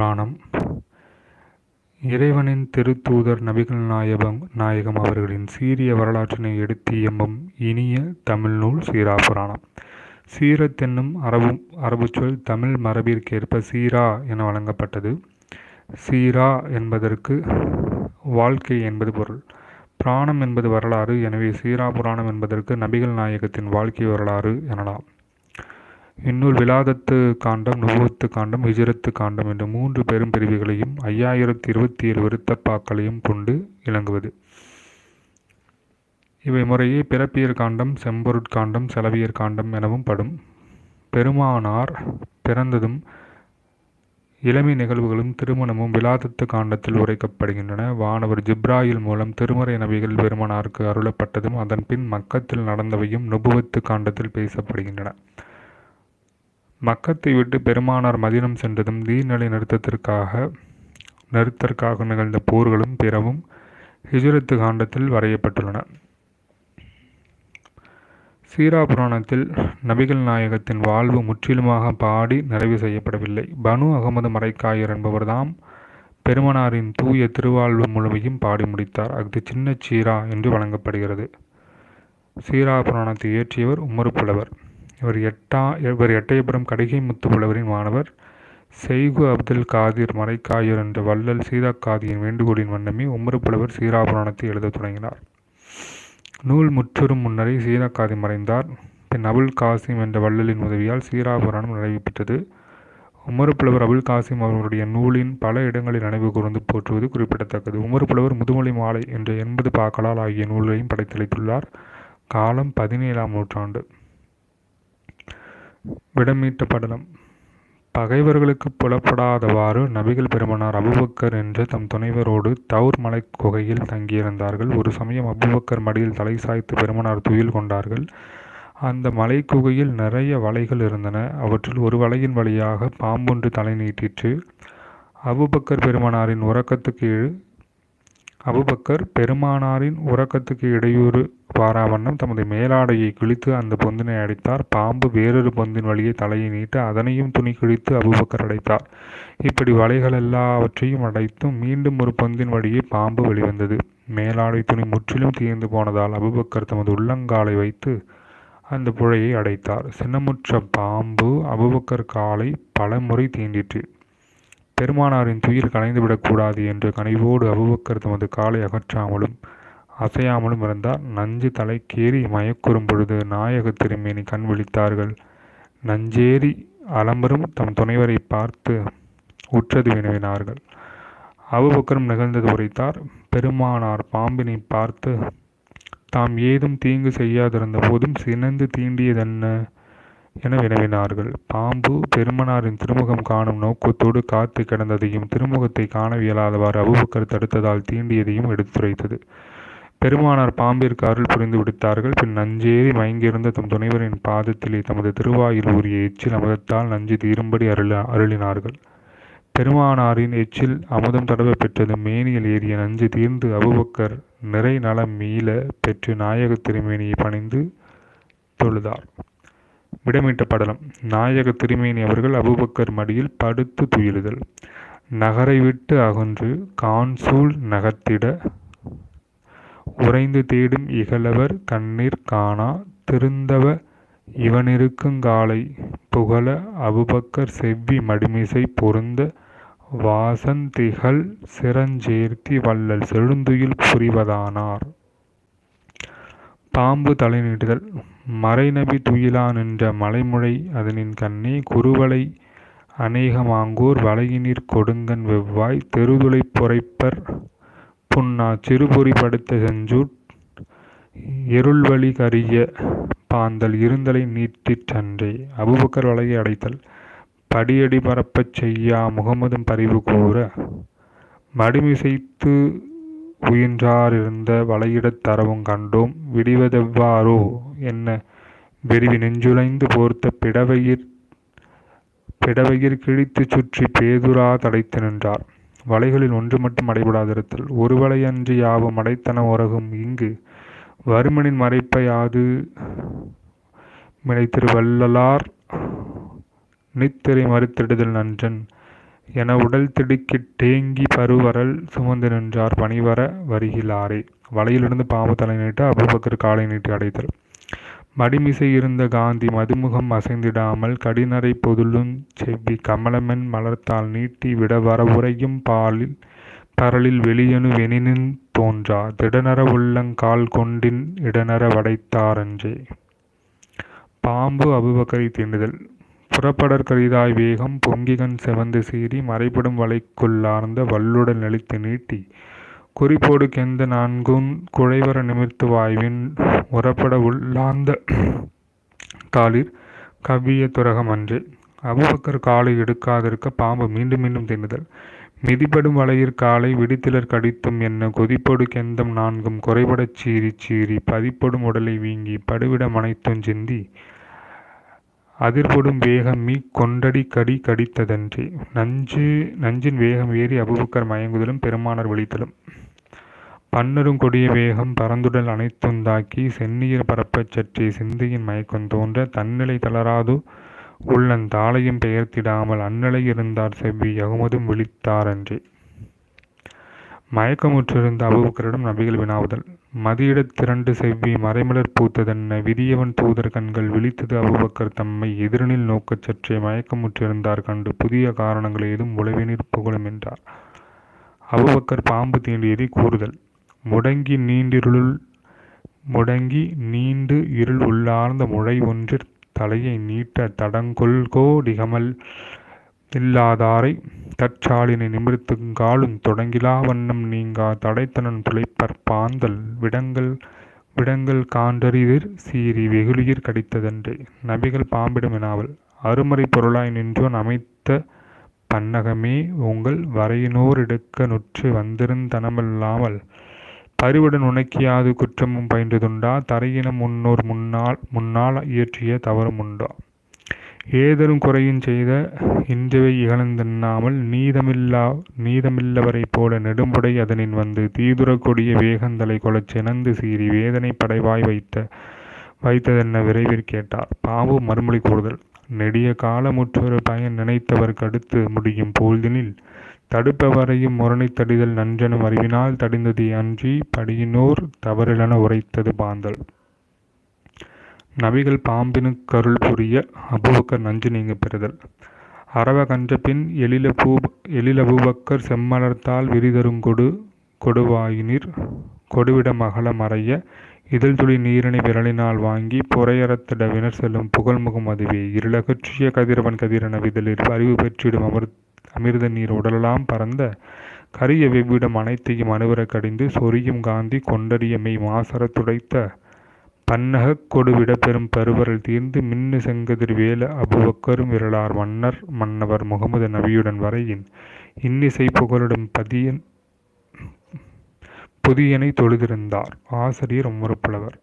புராணம். இறைவனின் திருத்தூதர் நபிகள் நாயகம் நாயகம் அவர்களின் சீரிய வரலாற்றினை எடுத்து எம்பும் இனிய தமிழ் நூல் சீராப்புராணம் சீரத் என்னும் அரபு அரபுச்சொல் தமிழ் மரபிற்கேற்ப சீரா என வழங்கப்பட்டது. சீரா என்பதற்கு வாழ்க்கை என்பது பொருள். புராணம் என்பது வரலாறு எனவே சீரா புராணம் என்பதற்கு நபிகள் நாயகத்தின் வாழ்க்கை வரலாறு எனலாம். இந்நூல் விலாதத்து காண்டம் நுபுவத்து காண்டம் ஹிஜ்ரத்து காண்டம் என்ற மூன்று பெரும் பிரிவுகளையும் ஐயாயிரத்தி இருபத்தி ஏழு விருத்தப்பாக்களையும் கொண்டு இலங்குவது. இவை முறையே பிறப்பியர் காண்டம் செம்பொருட்காண்டம் செலவியர் காண்டம் எனவும் படும். பெருமானார் பிறந்ததும் இளமை நிகழ்வுகளும் திருமணமும் விலாதத்து காண்டத்தில் உரைக்கப்படுகின்றன. வானவர் ஜிப்ராயில் மூலம் திருமறை நபிகள் பெருமானாருக்கு அருளப்பட்டதும் அதன் பின் மக்கத்தில் நடந்தவையும் நுபுவத்து காண்டத்தில் பேசப்படுகின்றன. மக்கத்தை விட்டு பெருமானார் மதினம் சென்றதும் தீர்நிலை நிறுத்தத்திற்காக நிறுத்தற்காக நிகழ்ந்த போர்களும் பிறவும் ஹிஜ்ரத்து காண்டத்தில் வரையப்பட்டுள்ளன. சீரா புராணத்தில் நபிகள் நாயகத்தின் வாழ்வு முற்றிலுமாக பாடி நிறைவு செய்யப்படவில்லை. பனு அகமது மரைக்காயர் என்பவர்தாம் பெருமனாரின் தூய திருவாழ்வு முழுமையும் பாடி முடித்தார். அஃது சின்ன சீரா என்று வழங்கப்படுகிறது. சீரா புராணத்தை இயற்றியவர் உமர் புலவர். இவர் எட்டா இவர் எட்டயபுரம் கடிகை முத்து புலவரின் மாணவர். செய்கு அப்துல் காதிர் மறைக்காயர் என்ற வள்ளல் சீதாக்காதியின் வேண்டுகோளின் வண்ணமே உமர் புலவர் சீரா புராணத்தை எழுதத் தொடங்கினார். நூல் முற்றுரும் முன்னரே சீராக்காதி மறைந்தார். பின் அபுல் காசிம் என்ற வள்ளலின் உதவியால் சீரா புராணம் நிறைவு பெற்றது உமர் புலவர் அபுல் காசிம் அவர்களுடைய நூலின் பல இடங்களில் நினைவு கூர்ந்து போற்றுவது குறிப்பிடத்தக்கது. உமர் புலவர் முதுமொழி மாலை என்ற எண்பது பாக்களால் ஆகிய நூல்களையும் படைத்தளித்துள்ளார். காலம் பதினேழாம் நூற்றாண்டு. விடமீட்ட படலம் பகைவர்களுக்கு புலப்படாதவாறு நபிகள் பெருமனார் அபுபக்கர் என்ற தம் துணைவரோடு தௌர் மலை குகையில் தங்கியிருந்தார்கள். ஒரு சமயம் அபுபக்கர் மடியில் தலை சாய்த்து பெருமனார் துயில் கொண்டார்கள். அந்த மலை குகையில் நிறைய வலைகள் இருந்தன. அவற்றில் ஒரு வலையின் வழியாக பாம்பொன்று தலை நீட்டிற்று. அபுபக்கர் பெருமனாரின் உறக்கத்துக்கு அபுபக்கர் பெருமானாரின் உறக்கத்துக்கு இடையூறு பாராவண்ணம் தமது மேலாடையை கிழித்து அந்த பொந்தினை அடைத்தார். பாம்பு வேறொரு பொந்தின் வழியே தலையை நீட்ட அதனையும் துணி கிழித்து அபுபக்கர் அடைத்தார். இப்படி வலைகள் எல்லாவற்றையும் அடைத்தும் மீண்டும் ஒரு பொந்தின் வழியே பாம்பு வெளிவந்தது. மேலாடை துணி முற்றிலும் தீர்ந்து போனதால் அபுபக்கர் தமது உள்ளங்காலை வைத்து அந்த புழையை அடைத்தார். சின்னமுற்ற பாம்பு அபுபக்கர் காலை பல முறை தீண்டிற்று. பெருமானாரின் துயில் கலைந்துவிடக்கூடாது என்ற கனிவோடு அபுபக்கர் தமது காலை அகற்றாமலும் அசையாமலும் இருந்தார். நஞ்சு தலைக்கேறி மயக்குறும் பொழுது நாயக திருமேனி கண் விழித்தார்கள். நஞ்சேறி அலம்பரும் தம் துணைவரை பார்த்து உற்றது வினவினார்கள். அபுபக்கரும் நிகழ்ந்தது உரைத்தார். பெருமானார் பாம்பினை பார்த்து தாம் ஏதும் தீங்கு செய்யாதிருந்த போதும் சினந்து தீண்டியதென்ன? என வினவினார்கள். பாம்பு பெருமனாரின் திருமுகம் காணும் நோக்கத்தோடு காத்து கிடந்ததையும் திருமுகத்தை காண இயலாதவாறு அபுபக்கர் தடுத்ததால் தீண்டியதையும் எடுத்துரைத்தது. பெருமானார் பாம்பிற்கு அருள் புரிந்து விடுத்தார்கள். பின் நஞ்சேறி மயங்கியிருந்த தம் துணைவரின் பாதத்திலே தமது திருவாயில் உரிய எச்சில் அமுதத்தால் நஞ்சு தீரும்படி அருள அருளினார்கள். பெருமானாரின் எச்சில் அமுதம் தடவ பெற்றது. மேனியில் ஏறிய நஞ்சு தீர்ந்து அபுபக்கர் நிறை நலம் மீள பெற்று நாயக திருமேனியை பணிந்து தொழுதார். விடமிட்ட படலம். நாயக திருமேனி அவர்கள் அபுபக்கர் மடியில் படுத்து துயிலுதல். நகரை விட்டு அகன்று கான்சூல் நகர்த்திட உறைந்து தேடும் இகழவர் கண்ணீர் காணா திருந்தவ இவனிருக்குங்காலை புகழ அபுபக்கர் செவ்வி மடிமிசை பொருந்த வாசந்திகள் சிரஞ்சேர்த்தி வள்ளல் செழுந்துயில் புரிவதானார். பாம்பு தலை நீட்டுதல். மறைநபி துயிலா நின்ற மலைமுழை அதனின் கண்ணே குறுவலை அநேகமாங்கூர் வலையினிற் கொடுங்கன் வெவ்வாய் தெருதுளை பொறைப்பர் புன்னா சிறுபொறி படுத்த செஞ்சூட் எருள்வழி கரிய பாந்தல் இருந்தலை நீட்டிற்றன்றே அபுபக்கர் வலையை அடைத்தல் படியடி பரப்பச் செய்யா முகமதும் பரிவு கூற மடிமிசைத்து உயின்றாரிருந்த வலையிடத் தரவும் கண்டோம். விடிவதெவ்வாறோ? என்ன? வெறிவி நெஞ்சுலைந்து போர்த்த பிடவையிற் பிடவையிற் கிழித்துச் சுற்றி பேதுரா தடைத்து நின்றார். வலைகளில் ஒன்று மட்டும் அடைபடாதிருத்தல். ஒரு வலையன்றி யாவும் அடைத்தன உறகும் இங்கு. வருமனின் மறைப்பை யாது மிளைத்திருவள்ளலார் நித்திரை மறுத்திடுதல் நன்றன். என உடல் திடுக்கிட் டேங்கி பருவரல் சுமந்து நின்றார் பணிவர வருகிலாரே. வலையிலிருந்து பாம்பு தலை நீட்டு அபுபக்கர் காலை நீட்டி அடைத்தல். மடிமிசை இருந்த காந்தி மதுமுகம் அசைந்திடாமல் கடிநரை பொதுளுஞ் செவ்வி கமலமென் மலர்த்தால் நீட்டி விட வரவுரையும் பாலில் பரலில் வெளியனு வெனினின் தோன்றா திடநர உள்ளங்கால் கால்கொண்டின் இடநர வடைத்தாரஞ்சே பாம்பு அபுபக்கரை தீண்டுதல் புறப்படற்கரிதாய் வேகம் பொங்கிகண் செவந்து சீறி மறைபடும் வலைக்குள்ளார்ந்த வல்லுடல் நெளித்து நீட்டி குறிப்போடு கெந்த நான்கும் குழைவர நிமிர்த்து வாய்வின் உறப்பட உள்ளார்ந்த தாளிர் கவிய துரகம் அன்றே. அபுபக்கர் காலை எடுக்காதிருக்க பாம்பு மீண்டும் மீண்டும் தின்னுதல் மிதிபடும் வலையிற் காலை விடுதிலர் கடித்தும் என்ன கொதிப்பொடு கெந்தம் நான்கும் குறைபடச் சீறி சீறி பதிப்படும் உடலை வீங்கி படுவிட மனைத்தும் சிந்தி அதிர்பொடும் வேகம்மீ கொண்டடி கடி கடித்ததன்றி. நஞ்சு நஞ்சின் வேகம் ஏறி அபுபக்கர் மயங்குதலும் பெருமானார் விழித்தலும். பன்னரும் கொடிய வேகம் பரந்துடல் அனைத்துந்தாக்கி செந்நீர் பரப்பச் சற்றே சிந்தையின் மயக்கம் தோன்ற தன்னிலை தளராது உள்ளன் தாளையும் பெயர்த்திடாமல் அந்நிலை இருந்தார் செவ்வி யகுமதும் விழித்தாரன்றி. மயக்கமுற்றிருந்த அபுபக்கரிடம் நபிகள் வினாவுதல். மதியிடத் திரண்டு செவ்வி மறைமலர் பூத்ததென்ன விதியவன் தூதர் கண்கள் விழித்தது அபுபக்கர் தம்மை எதிரனில் நோக்கச் சற்றே மயக்கமுற்றிருந்தார் கண்டு புதிய காரணங்கள் ஏதும் உழவினிற் புகழும் என்றார். அபுபக்கர் பாம்பு தீண்டியதை கூறுதல். முடங்கி நீண்டிருளுள் முடங்கி நீண்டு இருள் உள்ளார்ந்த முழை ஒன்றிற் தலையை நீட்ட தடங்கொள்கோ டிகமல் இல்லாதாரை தற்சாலினை நிமிர்த்துங்காலும் தொடங்கிலா வண்ணம் நீங்கா தடைத்தனன் துளைப்பற் பாந்தல் விடங்கள் விடங்கள் கான்றரிதிற் சீறி வெகுளியிற் கடித்ததன்றே. நபிகள் பாம்பிடம் வினாவல் அருமறை பொருளாய் நின்றோன் அமைத்த பன்னகமே உங்கள் வரையினோர் எடுக்க நுற்று வந்திருந்தனமில்லாமல் பருவுடன் உணக்கியாது குற்றமும் பயின்றதுண்டா தரையினம் முன்னோர் முன்னால் முன்னால் இயற்றிய தவறும் உண்டா. ஏதலும் குறையுஞ் செய்த இன்றவை நீதமில்லா நீதமில்லவரைப் போல நெடும்புடை அதனின் வந்து தீதுறக் கொடிய வேகந்தலை கொளச் சினந்து சீறி வேதனை படைவாய் வைத்த வைத்ததென்ன விரைவிற் கேட்டார். பாவு மறுமொழி கூறுதல் நெடிய காலமுற்றொரு பயன் நினைத்தவர்க் கடுத்து முடியும் போழ்தினில் தடுப்பவரையும் முரணை தடிதல் நன்றெனும் அறிவினால் தடிந்ததே அன்றி படியினோர் தவறிலென உரைத்தது பாந்தல். நபிகள் பாம்பினு கருள் புரிய அபூபக்கர் நஞ்சு நீங்க பெறுதல். அறவ கன்ற பின் எழில பூ எழில அபூபக்கர் செம்மலர்த்தால் விரிதருங்கொடு கொடுவாயினிர் கொடுவிட மகள மறைய இதழ்துளி நீரினை விரலினால் வாங்கி புரையறத் வினர் செல்லும் புகழ்முகம் அதுவே. இருளகற்றிய கதிரவன் கதிரென விதலில் அறிவு பெற்றிடும் அமிர்தநீர் உடலெல்லாம் பறந்த கரிய வெவ்விடம் அனைத்தையும் அணுவரக் கடிந்து சொரியும் காந்தி கொண்டறிய மெய் துடைத்த பன்னகக் கொடுவிடப்பெரும் பருவரல் தீர்ந்து மின்னு செங்கதிர் வேல அபூபக்கரும் விரலார் மன்னர் மன்னவர் முகமது நபியுடன் வரையின் இன்னிசை புகழுடன் பதியன் புதியனை தொழுதிருந்தார். ஆசிரியர் உமரப்புலவர்